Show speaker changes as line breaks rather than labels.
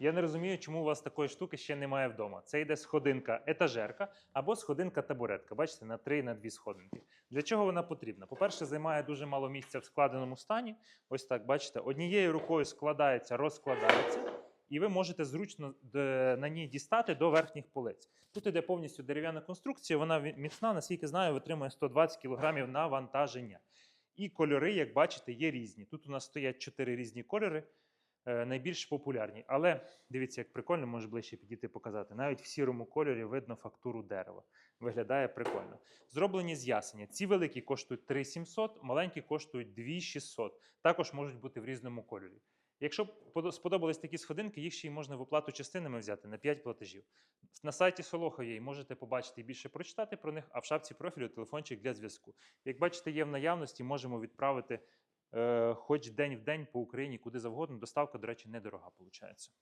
Я не розумію, чому у вас такої штуки ще немає вдома. Це йде сходинка етажерка або сходинка табуретка. Бачите, на три на дві сходинки. Для чого вона потрібна? По-перше, займає дуже мало місця в складеному стані. Ось так, бачите, однією рукою складається, розкладається, і ви можете зручно е, на ній дістати до верхніх полиць. Тут іде повністю дерев'яна конструкція, вона міцна, наскільки знаю, витримує 120 кг навантаження. І кольори, як бачите, є різні. Тут у нас стоять чотири різні кольори, найбільш популярні. Але дивіться, як прикольно, може ближче підійти показати. Навіть в сірому кольорі видно фактуру дерева. Виглядає прикольно. Зроблені з ясеня. Ці великі коштують 3700, маленькі коштують 2600. Також можуть бути в різному кольорі. Якщо подо- сподобались такі сходинки, їх ще й можна в оплату частинами взяти на 5 платежів. На сайті Солоха є можете побачити і більше прочитати про них, а в шапці профілю телефончик для зв'язку. Як бачите, є в наявності, можемо відправити е, хоч день в день по Україні, куди завгодно. Доставка, до речі, недорога виходить.